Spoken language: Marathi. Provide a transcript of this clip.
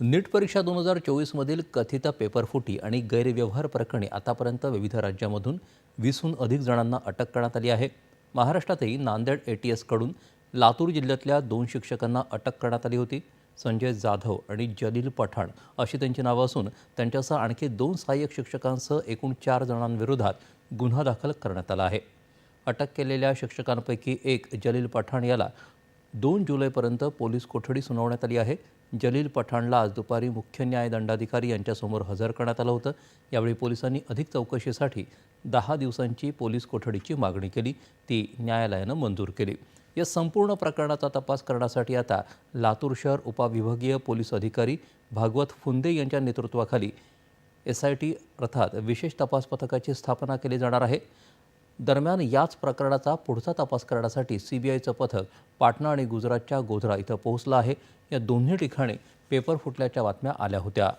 नीट परीक्षा दोन हजार चोवीसमधील कथित पेपरफुटी आणि गैरव्यवहार प्रकरणी आतापर्यंत विविध राज्यामधून वीसहून अधिक जणांना अटक करण्यात आली आहे. महाराष्ट्रातही नांदेड ए टी एसकडून लातूर जिल्ह्यातल्या दोन शिक्षकांना अटक करण्यात आली होती. संजय जाधव आणि जलील पठाण अशी त्यांची नावं असून त्यांच्यासह आणखी दोन सहाय्यक शिक्षकांसह एकूण चार जणांविरोधात गुन्हा दाखल करण्यात आला आहे. अटक केलेल्या शिक्षकांपैकी एक जलील पठाण याला दोन जुलैपर्यंत पोलीस कोठडी सुनावण्यात आली आहे. जलील पठाणला आज दुपारी मुख्य न्याय दंडाधिकारी यांच्यासमोर हजर करण्यात आलं होतं. यावेळी पोलिसांनी अधिक चौकशीसाठी दहा दिवसांची पोलीस कोठडीची मागणी केली. ती न्यायालयानं मंजूर केली. या संपूर्ण प्रकरणाचा तपास करण्यासाठी आता लातूर शहर उपविभागीय पोलीस अधिकारी भागवत फुंदे यांच्या नेतृत्वाखाली एस आय टी अर्थात विशेष तपास पथकाची स्थापना केली जाणार आहे. दरम्यान याच प्रकरणाचा पुढचा तपास करण्यासाठी सी बी आयचं पथक पाटणा आणि गुजरातच्या गोधरा इथं पोहोचलं आहे. या दोन्ही ठिकाणी पेपर फुटल्याच्या बातम्या आल्या होत्या.